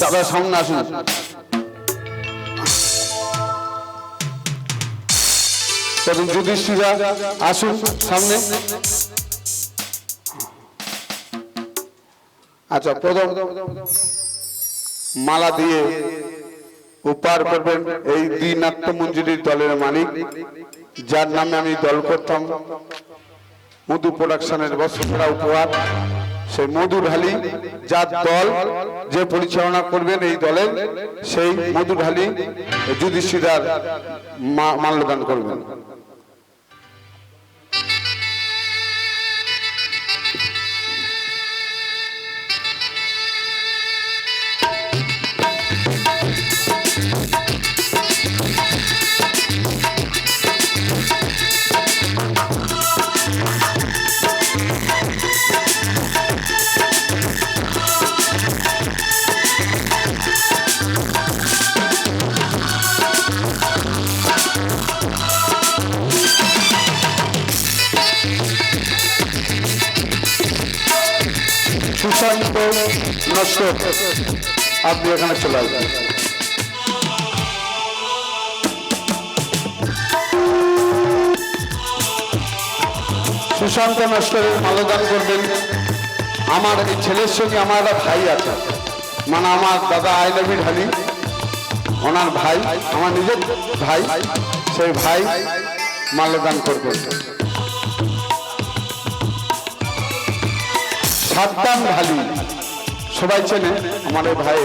দাদা সামনে আসুন। তখন যুধিষ্ঠিরা আসুন সামনে। আচ্ছা প্রথম মালা দিয়ে উপহার করবেন এই দুই নাট্য মঞ্জুরির দলের মালিক, যার নামে আমি দল করতাম। মধু প্রোডাকশনের বছরা উপহার। সেই মধু ঢালি যার দল যে পরিচালনা করবেন এই দলের, সেই মধু ঢালি যুধিষ্ঠিরার মাল্যদান করবেন। নষ্ট আপনি এখানে চলে আসবেন। সুশান্ত নস্করের মালদান করবেন। আমার এই ছেলের সঙ্গে আমার একটা ভাই আছে। মানে আমার দাদা আইনবী ঢালি ওনার ভাই, আমার নিজের ভাই, সেই ভাই মাল্যদান করবেন সাদ্দাম ঢালি সবাই চেনে আমার ভাই।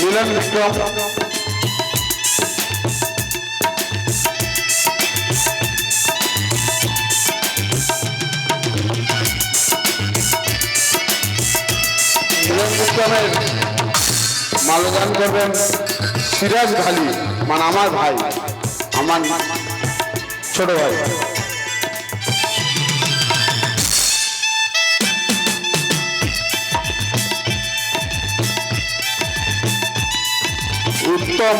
মিলন বিক্রম। মালদান করবেন সিরাজ ঢালি মানে আমার ভাই আমার ছোট ভাই। উত্তম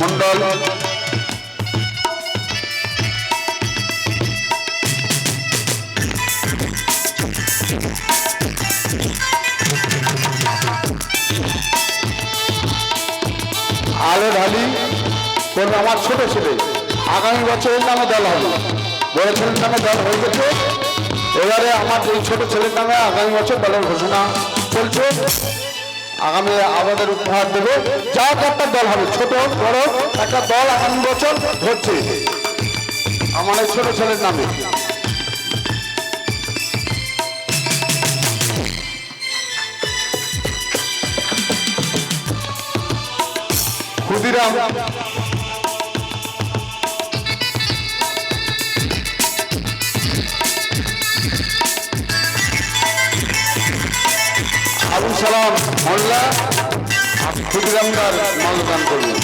মন্ডল আলো ঢালি করবে আমার ছোট ছেলে। আগামী বছরের নামে দল হবে। বড় ছেলের নামে দল হয়ে গেছে। এবারে আমার এই ছোট ছেলের নামে আগামী বছর দলের ঘোষণা চলছে। আগামী আমাদের উপহার দেবে। যা একটা দল হবে। ছোট, বড়, একটা দল আগামী বছর হচ্ছে। আমার এই ছোট ছেলের নামে। ক্ষুদিরাম সালাম মোল্লা। ক্ষুদিরামদার মালদান করবেন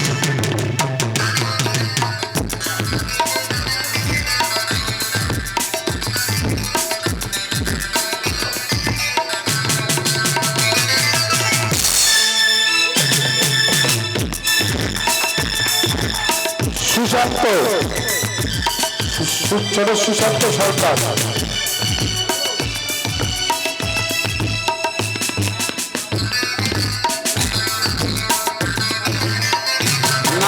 সুশান্ত ছোট সুশান্ত সরকার।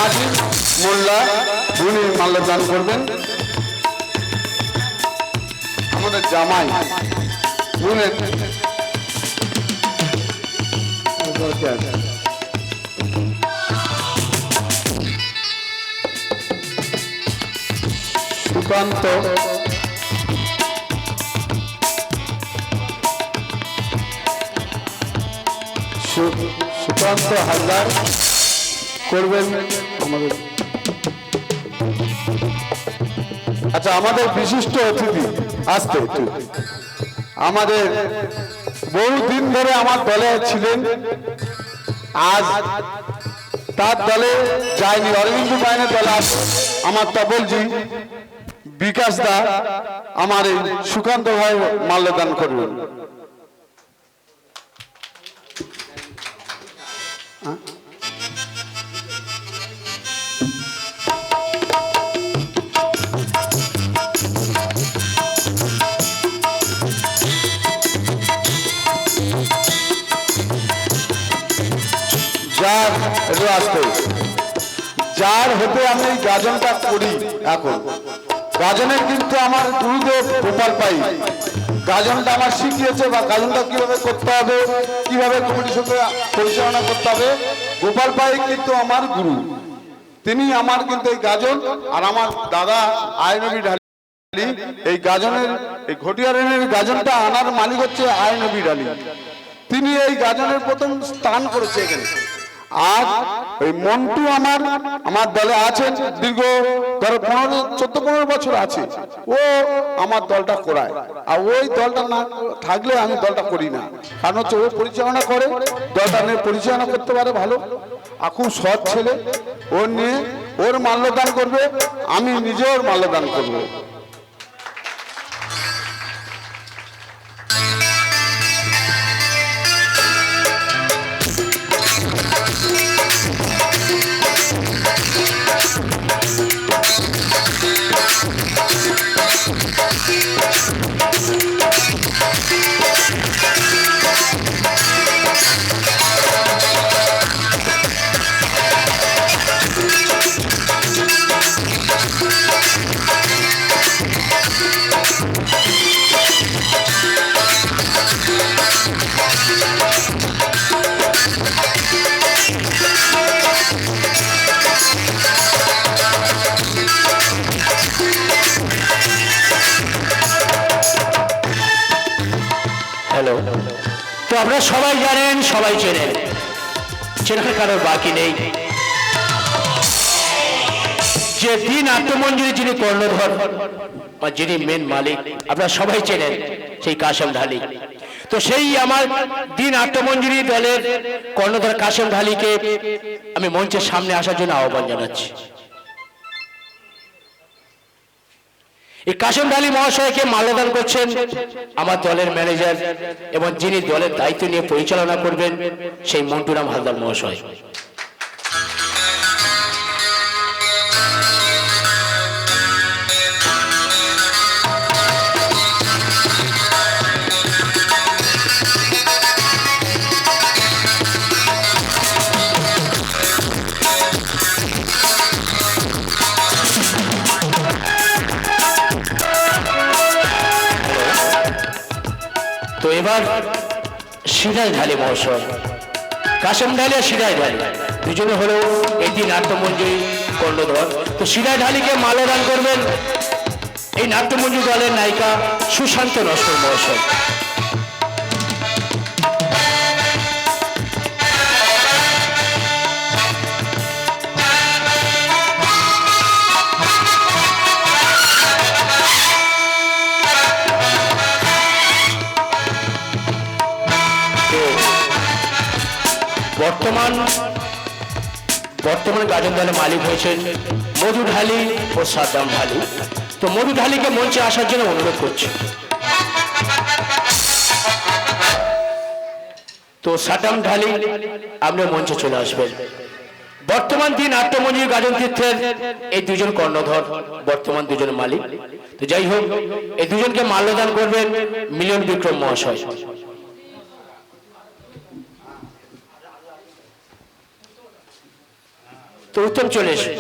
নাজিম মোল্লা উনি মাল্যদান করবেন। আমাদের জামাই উনি সুকান্ত। সুকান্ত হালদার করবেন। আমাদের আচ্ছা আমাদের বিশিষ্ট অতিথি আসতে একটু। আমাদের বহুদিন ধরে আমার দলে ছিলেন। আজ তার দলে যায়নি। অরবিন্দ মাইনের দলে আমার তবলজি বিকাশ দা আমার এই সুকান্ত ভাই মাল্যদান করবেন। একটু আসতে। যার হতে আমি এই গাজনটা করি এখন। গাজনের কিন্তু আমার গুরুদেব গোপাল পাই। গাজনটা আমার শিখিয়েছে বা গাজনটা কীভাবে করতে হবে, কীভাবে কমিটির সঙ্গে পরিচালনা করতে হবে, গোপাল পাই কিন্তু আমার গুরু। তিনি আমার কিন্তু এই গাজন আর আমার দাদা আইনবী ঢালি এই গাজনের, এই ঘটিয়ারের গাজনটা আনার মালিক হচ্ছে আইনবী ডালি। তিনি এই গাজনের প্রথম স্থান করেছে এখানে। আর ওই মন্টু আমার আমার দলে আছেন, দীর্ঘ ধরো পনেরো, চোদ্দ, পনেরো বছর আছে। ও আমার দলটা করায়। আর ওই দলটা না থাকলে আমি দলটা করি না। কারণ হচ্ছে ও পরিচালনা করে, দলটা নিয়ে পরিচালনা করতে পারে ভালো। আর খুব সৎ ছেলে। ওর নিয়ে ওর মাল্যদান করবে, আমি নিজেও ওর মাল্যদান করব। আপনারা সবাই জানেন, সবাই চেনেন। চেনার কারোর বাকি নেই। যে দিন আত্মমঞ্জুরি যিনি কর্ণধর বা যিনি মেন মালিক, আপনারা সবাই চেনেন সেই কাশেম ঢালি। তো সেই আমার দিন আত্মমঞ্জুরি দলের কর্ণধর কাশেম ঢালিকে আমি মঞ্চের সামনে আসার জন্য আহ্বান জানাচ্ছি। এই কাশেম আলী মহাশয়কে মাল্যদান করছেন আমার দলের ম্যানেজার এবং যিনি দলের দায়িত্ব নিয়ে পরিচালনা করবেন সেই মন্টুরাম হালদার মহাশয়। তো এবার ঢালে মহাশয় কাশেম ঢালে আর শিরায় ঢালে। দুজনে হলো এই দিন নাট্যমঞ্জুরি কর্ণধর। তো সিরাই ঢালিকে মালদান করবেন এই নাট্যমঞ্জুরি দলের নায়িকা সুশান্ত নস্কর মহাশয় বর্তমান বর্তমান গাজন দলের মালিক হয়েছেন মধু ঢালি ও সাদ্দাম ঢালি। তো মধু ঢালিকে মঞ্চে আসার জন্য অনুরোধ করছি। তো সাদ্দাম ঢালি, আপনি মঞ্চে চলে আসবেন। বর্তমান দিন আত্মমঞ্জুরি গাজন তীর্থের এই দুজন কর্ণধর, বর্তমান দুজন মালিক। তো যাই হোক, এই দুজনকে মাল্যদান করবেন মিলন বিক্রম মহাশয়। তো উত্তম চলে এসে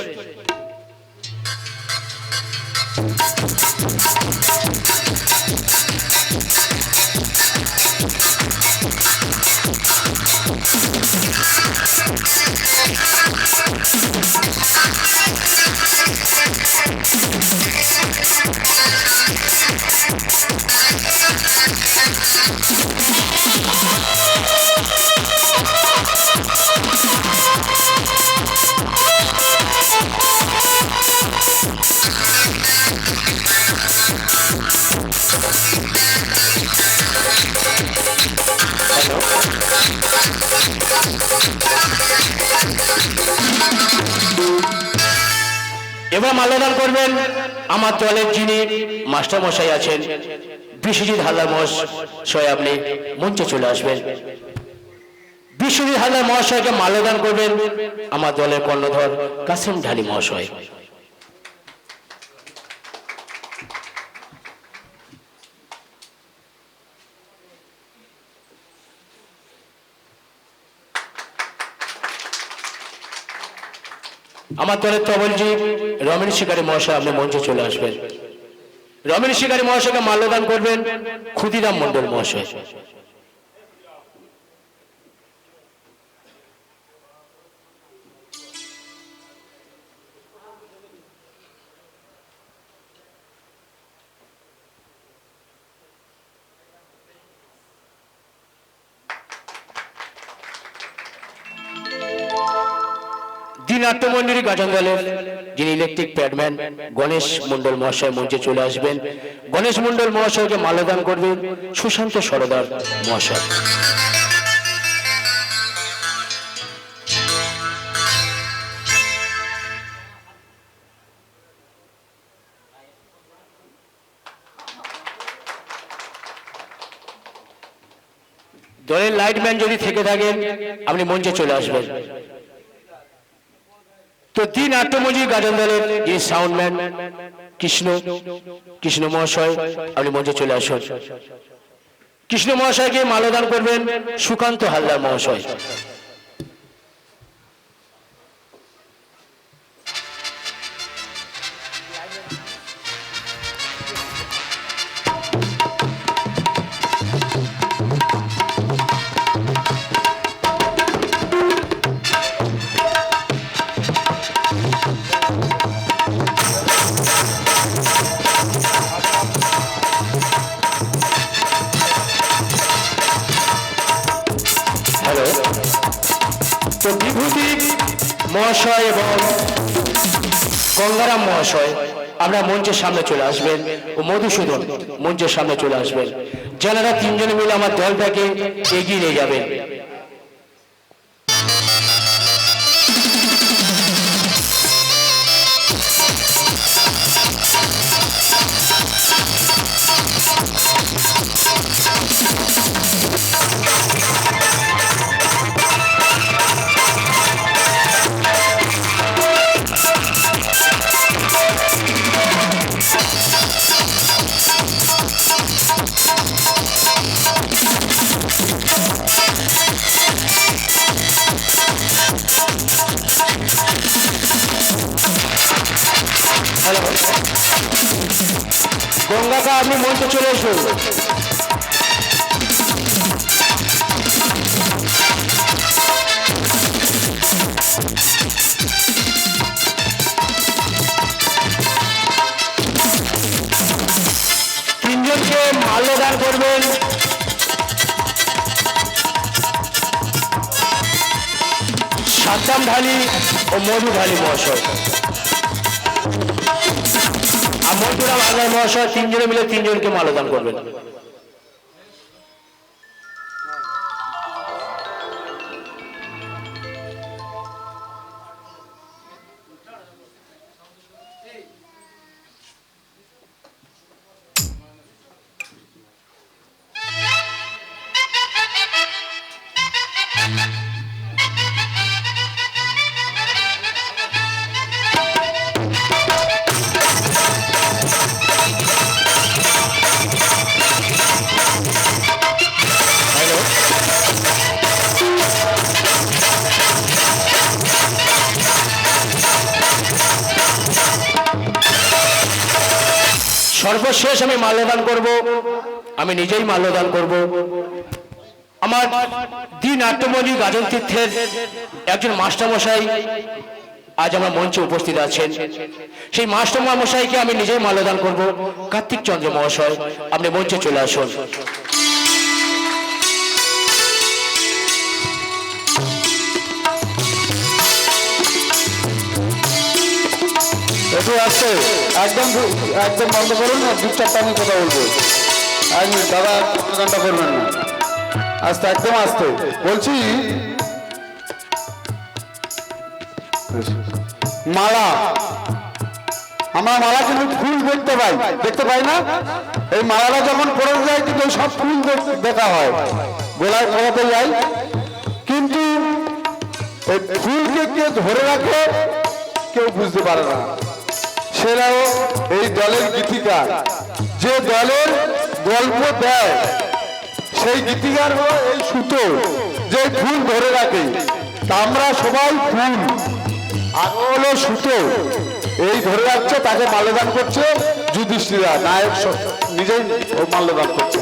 এবার মাল্যদান করবেন, আমার দলের যিনি মাস্টারমশাই আছেন, বিশ্বজিৎ হালদার মহাশয় আপনি মঞ্চে চলে আসবেন। বিশ্বজিৎ হালদার মহাশয়কে মাল্যদান করবেন, আমার দলের কর্ণধর কাসিম ঢালি মহাশয়। আমার দলের তবলজি রমেন শিকারী মহাশয়, আপনি মঞ্চে চলে আসবেন। রমেন শিকারী মহাশয়কে মাল্যদান করবেন, ক্ষুদিরাম মণ্ডল মহাশয়। দিন নাট্যমন্দিরী গাজন দলের যিনি ইলেকট্রিক প্যাডম্যান, গণেশ মণ্ডল মহাশয় মঞ্চে চলে আসবেন। গণেশ মণ্ডল মহাশয়কে মাল্যদান করবেন সুশান্ত সরদার মহাশয়। দলের লাইটম্যান যদি থেকে থাকেন, আপনি মঞ্চে চলে আসবেন। তো তিন নাট্যমঞ্জির গাজন দলের যে সাউন্ডম্যান কৃষ্ণ কৃষ্ণ মহাশয়, আপনি মঞ্চে চলে আসুন। কৃষ্ণ মহাশয়কে মালদান করবেন সুকান্ত হালদার মহাশয়। মহাশয় এবং গঙ্গারাম মহাশয় আমরা মঞ্চের সামনে চলে আসবেন ও মধুসূদন মঞ্চের সামনে চলে আসবেন। যারা তিনজনে মিলে আমার দলটাকে এগিয়ে নিয়ে যাবেন। আপনি মঞ্চে চলে এসুন তিনজনকে করবেন। সাদ্দাম ঢালি ও মধু ঢালি মহাশয়। মহাশয় তিনজনে মিলে তিনজনকে মালদান করবেন। সর্বশেষ আমি মাল্যদান করব। আমি নিজেই মাল্যদান করব। আমার দি নাট্যমণি গাজন তীর্থের একজন মাস্টারমশাই আজ আমার মঞ্চে উপস্থিত আছেন। সেই মাস্টার মশাইকে আমি নিজেই মাল্যদান করব। কার্তিক চন্দ্র মহাশয়, আপনি মঞ্চে চলে আসুন। আসছে একদম একদম বন্ধ করুন না দু আমি কথা বলব। মিনিট দাদা গানটা করবেন না। আস্তে, একদম আস্তে। বলছি, মালা। আমরা মালা কিন্তু ফুল দেখতে পাই। দেখতে পাই না? এই মালাটা যখন পড়ে যায়, কিন্তু সব ফুল দেখ- হয়। গোলায় পড়াতে যাই। কিন্তু এই ফুলকে কে ধরে রাখে, কেউ বুঝতে পারে না। সেরাও এই দলের গীতিকার। যে দলের গল্প দেয়, সেই গীতিকার হলো এই সুতো যে ফুল ধরে রাখে। আমরা সবাই ফুল। আর সুতো। এই ধরে রাখছে, তাকে মাল্যদান করছে যুধিষ্ঠিরা। নায়ক নিজেই মাল্যদান করছে।